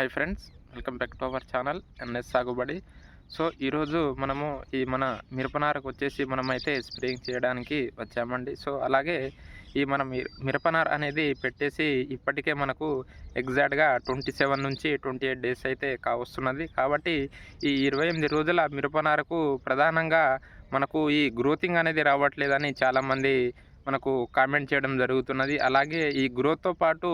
Hi friends welcome back to our channel NS సాగుబడి so ఈరోజు మనము ఈ మన మిరపనారకు వచ్చేసి మనమైతే స్ప్రేయింగ్ చేయడానికి వచ్చామండి. సో అలాగే ఈ మన మిరపనార అనేది పెట్టేసి ఇప్పటికే మనకు ఎగ్జాక్ట్గా ట్వంటీ సెవెన్ నుంచి ట్వంటీ ఎయిట్ డేస్ అయితే కావస్తున్నది. కాబట్టి ఈ ఇరవై ఎనిమిది రోజుల మిరపనారకు ప్రధానంగా మనకు ఈ గ్రోతింగ్ అనేది రావట్లేదని చాలామంది మనకు కామెంట్ చేయడం జరుగుతున్నది. అలాగే ఈ గ్రోత్తో పాటు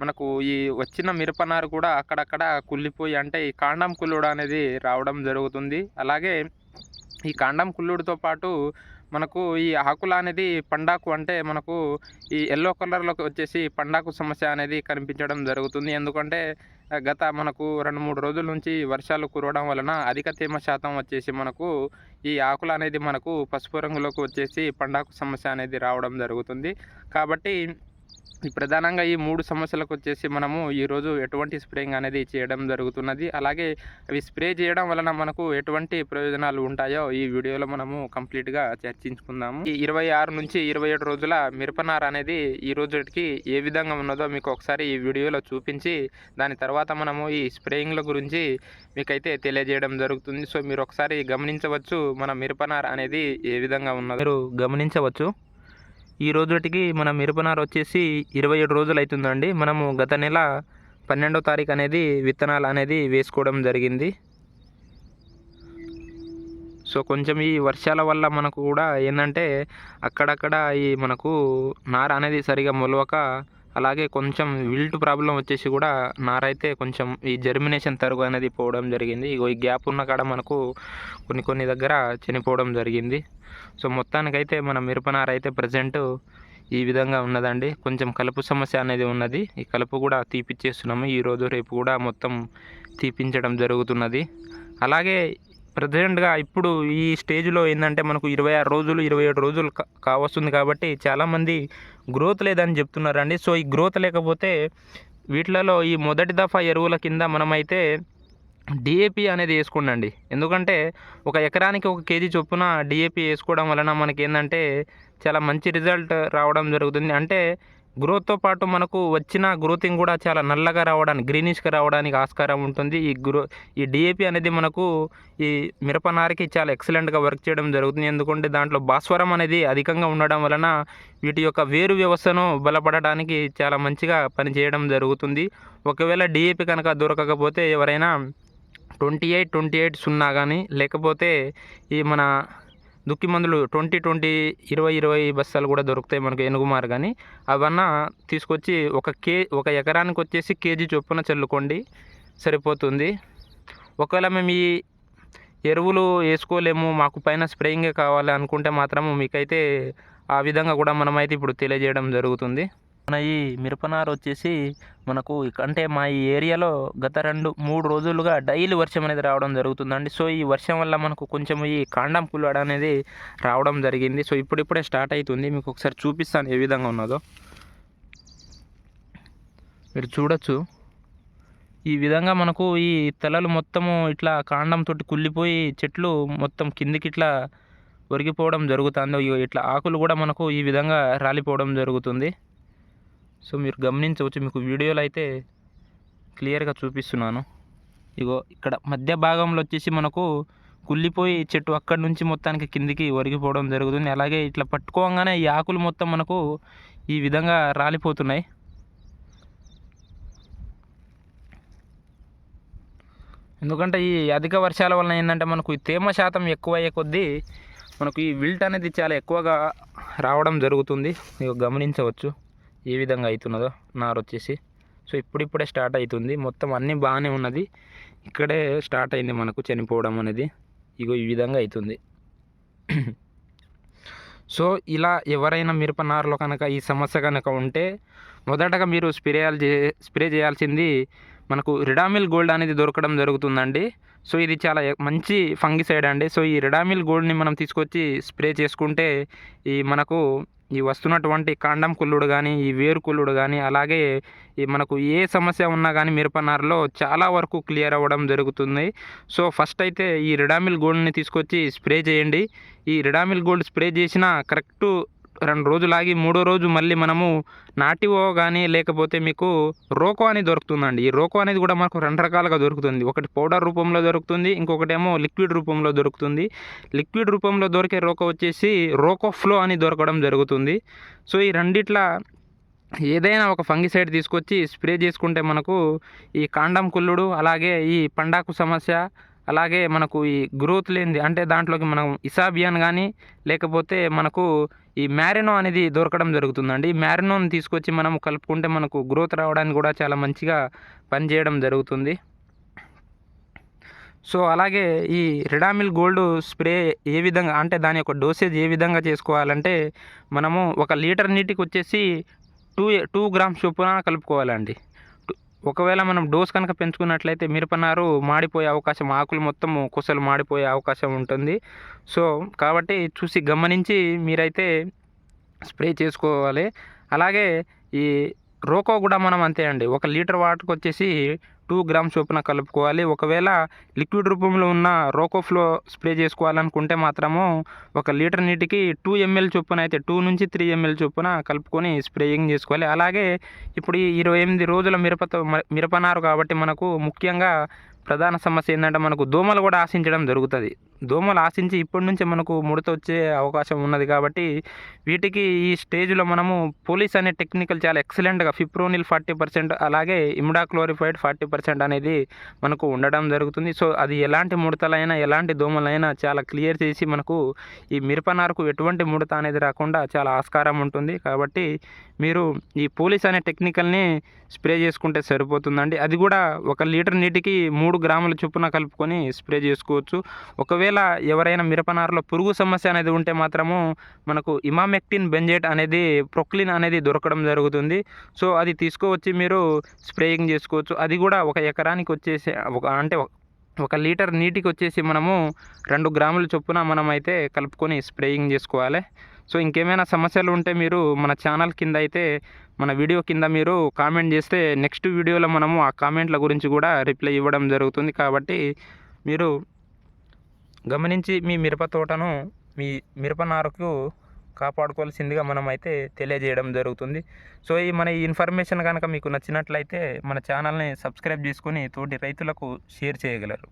మనకు ఈ వచ్చిన మిరపనారు కూడా అక్కడక్కడ కుళ్ళిపోయి అంటే ఈ కాండం కుళ్ళుడు అనేది రావడం జరుగుతుంది. అలాగే ఈ కాండం కుళ్ళుడితో పాటు మనకు ఈ ఆకుల అనేది పండాకు అంటే మనకు ఈ ఎల్లో కలర్లోకి వచ్చేసి పండాకు సమస్య అనేది కనిపించడం జరుగుతుంది. ఎందుకంటే గత మనకు రెండు మూడు రోజుల నుంచి వర్షాలు కురవడం వలన అధిక తేమ శాతం వచ్చేసి మనకు ఈ ఆకులు అనేది మనకు పసుపు రంగులోకి వచ్చేసి పండాకు సమస్య అనేది రావడం జరుగుతుంది. కాబట్టి ఈ ప్రధానంగా ఈ మూడు సమస్యలకు వచ్చేసి మనము ఈరోజు ఎటువంటి స్ప్రేయింగ్ అనేది చేయడం జరుగుతున్నది. అలాగే అవి స్ప్రే చేయడం వలన మనకు ఎటువంటి ప్రయోజనాలు ఉంటాయో ఈ వీడియోలో మనము కంప్లీట్గా చర్చించుకుందాము. ఈ ఇరవై ఆరు నుంచి ఇరవై ఏడు రోజుల మిరపనార అనేది ఈ రోజుకి ఏ విధంగా ఉన్నదో మీకు ఒకసారి ఈ వీడియోలో చూపించి దాని తర్వాత మనము ఈ స్ప్రేయింగ్ల గురించి మీకైతే తెలియజేయడం జరుగుతుంది. సో మీరు ఒకసారి గమనించవచ్చు మన మిరపనార అనేది ఏ విధంగా ఉన్నదో. మీరు గమనించవచ్చు. ఈ రోజుటికి మన మిరపనార వచ్చేసి ఇరవై ఏడు రోజులు అవుతుందండి మనము గత నెల పన్నెండో తారీఖు అనేది విత్తనాలు అనేది వేసుకోవడం జరిగింది. సో కొంచెం ఈ వర్షాల వల్ల మనకు కూడా ఏంటంటే అక్కడక్కడ ఈ మనకు నార అనేది సరిగా మొలవక అలాగే కొంచెం విల్ట్ ప్రాబ్లం వచ్చేసి కూడా నారైతే కొంచెం ఈ జర్మినేషన్ తరుగు అనేది పోవడం జరిగింది. ఇగో ఈ గ్యాప్ ఉన్న కాడ మనకు కొన్ని కొన్ని దగ్గర చనిపోవడం జరిగింది. సో మొత్తానికైతే మన మిరపనార అయితే ప్రజెంట్ ఈ విధంగా ఉన్నదండి. కొంచెం కలుపు సమస్య అనేది ఉన్నది. ఈ కలుపు కూడా తీపిచ్చేస్తున్నాము. ఈరోజు రేపు కూడా మొత్తం తీపించడం జరుగుతున్నది. అలాగే ప్రజెంట్గా ఇప్పుడు ఈ స్టేజ్లో ఏంటంటే మనకు ఇరవై ఆరు రోజులు ఇరవై ఏడు రోజులు కావస్తుంది కాబట్టి చాలామంది గ్రోత్ లేదని చెప్తున్నారండి. సో ఈ గ్రోత్ లేకపోతే వీటిలలో ఈ మొదటి దఫా ఎరువుల కింద మనమైతే డిఏపి అనేది వేసుకోండి ఎందుకంటే ఒక ఎకరానికి ఒక కేజీ చొప్పున డిఏపి వేసుకోవడం వలన మనకి ఏంటంటే చాలా మంచి రిజల్ట్ రావడం జరుగుతుంది. అంటే గ్రోత్తో పాటు మనకు వచ్చిన గ్రోతింగ్ కూడా చాలా నల్లగా రావడానికి గ్రీనిష్గా రావడానికి ఆస్కారం ఉంటుంది. ఈ గ్రో ఈ డిఏపి అనేది మనకు ఈ మిరపనారకి చాలా ఎక్సలెంట్గా వర్క్ చేయడం జరుగుతుంది. ఎందుకంటే దాంట్లో భాస్వరం అనేది అధికంగా ఉండడం వలన వీటి యొక్క వేరు వ్యవస్థను బలపడడానికి చాలా మంచిగా పనిచేయడం జరుగుతుంది. ఒకవేళ డిఏపి కనుక దొరకకపోతే ఎవరైనా ట్వంటీ ఎయిట్ ట్వంటీ ఎయిట్ సున్నా కానీ లేకపోతే ఈ మన దుక్కి మందులు ట్వంటీ ట్వంటీ ఇరవై ఇరవై బస్తాలు కూడా దొరుకుతాయి మనకు ఎనుగుమారు కానీ అవన్నా తీసుకొచ్చి ఒక కే ఒక ఎకరానికి వచ్చేసి కేజీ చొప్పున చల్లుకోండి సరిపోతుంది. ఒకవేళ మేము ఈ ఎరువులు వేసుకోలేము మాకు పైన స్ప్రేయింగే కావాలి అనుకుంటే మాత్రము మీకైతే ఆ విధంగా కూడా మనమైతే ఇప్పుడు తెలియజేయడం జరుగుతుంది. మన ఈ మిరపనారు వచ్చేసి మనకు అంటే మా ఈ ఏరియాలో గత రెండు మూడు రోజులుగా డైలీ వర్షం అనేది రావడం జరుగుతుందండి. సో ఈ వర్షం వల్ల మనకు కొంచెం ఈ కాండం పుల్లడ అనేది రావడం జరిగింది. సో ఇప్పుడిప్పుడే స్టార్ట్ అవుతుంది. మీకు ఒకసారి చూపిస్తాను ఏ విధంగా ఉన్నదో. మీరు చూడొచ్చు. ఈ విధంగా మనకు ఈ తెలలు మొత్తము ఇట్లా కాండంతో కుళ్ళిపోయి చెట్లు మొత్తం కిందికి ఇట్లా ఒరిగిపోవడం జరుగుతుంది. ఇట్లా ఆకులు కూడా మనకు ఈ విధంగా రాలిపోవడం జరుగుతుంది. సో మీరు గమనించవచ్చు మీకు వీడియోలో అయితే క్లియర్గా చూపిస్తున్నాను. ఇగో ఇక్కడ మధ్య భాగంలో వచ్చేసి మనకు కుళ్ళిపోయి చెట్టు అక్కడి నుంచి మొత్తానికి కిందికి ఒరిగిపోవడం జరుగుతుంది. అలాగే ఇట్లా పట్టుకోగానే ఈ ఆకులు మొత్తం మనకు ఈ విధంగా రాలిపోతున్నాయి. ఎందుకంటే ఈ అధిక వర్షాల వలన ఏంటంటే మనకు ఈ తేమ శాతం ఎక్కువ అయ్యే కొద్దీ మనకు ఈ విల్ట్ అనేది చాలా ఎక్కువగా రావడం జరుగుతుంది. ఇక గమనించవచ్చు. ఏ విధంగా అవుతున్నదో నారు వచ్చేసి. సో ఇప్పుడిప్పుడే స్టార్ట్ అవుతుంది. మొత్తం అన్నీ బాగానే ఉన్నది. ఇక్కడే స్టార్ట్ అయింది మనకు చనిపోవడం అనేది. ఇగో ఈ విధంగా అవుతుంది. సో ఇలా ఎవరైనా మిరప నారులో కనుక ఈ సమస్య కనుక ఉంటే మొదటగా మీరు స్ప్రే స్ప్రే చేయాల్సింది మనకు రిడామిల్ గోల్డ్ అనేది దొరకడం జరుగుతుందండి. సో ఇది చాలా మంచి ఫంగిసైడ్ అండి. సో ఈ రిడామిల్ గోల్డ్ని మనం తీసుకొచ్చి స్ప్రే చేసుకుంటే ఈ మనకు ఈ వస్తున్నటువంటి కాండం కుళ్ళుడు కానీ ఈ వేరు కుళ్ళుడు కానీ అలాగే ఈ మనకు ఏ సమస్య ఉన్నా కానీ మిరపనారులో చాలా వరకు క్లియర్ అవ్వడం జరుగుతుంది. సో ఫస్ట్ అయితే ఈ రిడామిల్ గోల్డ్ని తీసుకొచ్చి స్ప్రే చేయండి. ఈ రిడామిల్ గోల్డ్ స్ప్రే చేసిన కరెక్ట్ రెండు రోజులు ఆగి మూడో రోజు మళ్ళీ మనము నాటివో కానీ లేకపోతే మీకు రోకో అని దొరుకుతుందండి. ఈ రోకో అనేది కూడా మనకు రెండు రకాలుగా దొరుకుతుంది. ఒకటి పౌడర్ రూపంలో దొరుకుతుంది ఇంకొకటేమో లిక్విడ్ రూపంలో దొరుకుతుంది. లిక్విడ్ రూపంలో దొరికే రోకో వచ్చేసి రోకో ఫ్లో అని దొరకడం జరుగుతుంది. సో ఈ రెండిట్లా ఏదైనా ఒక ఫంగిసైడ్ తీసుకొచ్చి స్ప్రే చేసుకుంటే మనకు ఈ కాండం కుల్లుడు అలాగే ఈ పండాకు సమస్య అలాగే మనకు ఈ గ్రోత్ లేనిది అంటే దాంట్లోకి మనం ఇసాబియన్ కానీ లేకపోతే మనకు ఈ మ్యారినో అనేది దొరకడం జరుగుతుందండి. మ్యారినోని తీసుకొచ్చి మనం కలుపుకుంటే మనకు గ్రోత్ రావడానికి కూడా చాలా మంచిగా పనిచేయడం జరుగుతుంది. సో అలాగే ఈ రెడామిల్ గోల్డ్ స్ప్రే ఏ విధంగా అంటే దాని యొక్క డోసేజ్ ఏ విధంగా చేసుకోవాలంటే మనము ఒక లీటర్ నీటికి వచ్చేసి టూ టూ గ్రామ్స్ చొప్పున కలుపుకోవాలండి. ఒకవేళ మనం డోస్ కనుక పెంచుకున్నట్లయితే మిరపనారు మాడిపోయే అవకాశం ఆకులు మొత్తం కుసలు మాడిపోయే అవకాశం ఉంటుంది. సో కాబట్టి చూసి గమనించి మీరైతే స్ప్రే చేసుకోవాలి. అలాగే ఈ రోకో కూడా మనం అంతే అండి. ఒక లీటర్ వాటర్కి వచ్చేసి టూ గ్రామ్స్ చొప్పున కలుపుకోవాలి. ఒకవేళ లిక్విడ్ రూపంలో ఉన్న రోకోఫ్లో స్ప్రే చేసుకోవాలనుకుంటే మాత్రము ఒక లీటర్ నీటికి టూ ఎంఎల్ చొప్పున అయితే టూ నుంచి త్రీ ఎంఎల్ చొప్పున కలుపుకొని స్ప్రేయింగ్ చేసుకోవాలి. అలాగే ఇప్పుడు ఈ ఇరవై ఎనిమిది రోజుల మిరపతో మిరపనారు కాబట్టి మనకు ముఖ్యంగా ప్రధాన సమస్య ఏంటంటే మనకు దోమలు కూడా ఆశించడం జరుగుతుంది. దోమలు ఆశించి ఇప్పటి నుంచే మనకు ముడత వచ్చే అవకాశం ఉన్నది కాబట్టి వీటికి ఈ స్టేజ్లో మనము పోలీస్ అనే టెక్నికల్ చాలా ఎక్సలెంట్గా ఫిప్రోనిల్ ఫార్టీ పర్సెంట్ అలాగే ఇమ్డాక్లోరిఫైడ్ ఫార్టీ పర్సెంట్ అనేది మనకు ఉండడం జరుగుతుంది. సో అది ఎలాంటి ముడతలైనా ఎలాంటి దోమలైనా చాలా క్లియర్ చేసి మనకు ఈ మిరపనారుకు ఎటువంటి ముడత అనేది రాకుండా చాలా ఆస్కారం ఉంటుంది. కాబట్టి మీరు ఈ పోలీస్ అనే టెక్నికల్ని స్ప్రే చేసుకుంటే సరిపోతుందండి. అది కూడా ఒక లీటర్ నీటికి మూడు మూడు గ్రాముల చొప్పున కలుపుకొని స్ప్రే చేసుకోవచ్చు. ఒకవేళ ఎవరైనా మిరపనారులో పురుగు సమస్య అనేది ఉంటే మాత్రము మనకు ఇమామెక్టిన్ బెంజేట్ అనేది ప్రొక్లిన్ అనేది దొరకడం జరుగుతుంది. సో అది తీసుకువచ్చి మీరు స్ప్రేయింగ్ చేసుకోవచ్చు. అది కూడా ఒక ఎకరానికి వచ్చేసి ఒక అంటే ఒక లీటర్ నీటికి వచ్చేసి మనము రెండు గ్రాముల చొప్పున మనం అయితే కలుపుకొని స్ప్రేయింగ్ చేసుకోవాలి. సో ఇంకేమైనా సమస్యలు ఉంటే మీరు మన ఛానల్ కింద అయితే మన వీడియో కింద మీరు కామెంట్ చేస్తే నెక్స్ట్ వీడియోలో మనము ఆ కామెంట్ల గురించి కూడా రిప్లై ఇవ్వడం జరుగుతుంది కాబట్టి మీరు గమనించి మీ మిరప తోటను మీ మిరప నారుకు కాపాడుకోవాల్సిందిగా మనం అయితే తెలియజేయడం జరుగుతుంది. సో ఈ మన ఈ ఇన్ఫర్మేషన్ కనుక మీకు నచ్చినట్లయితే మన ఛానల్ని సబ్స్క్రైబ్ చేసుకొని తోటి రైతులకు షేర్ చేయగలరు.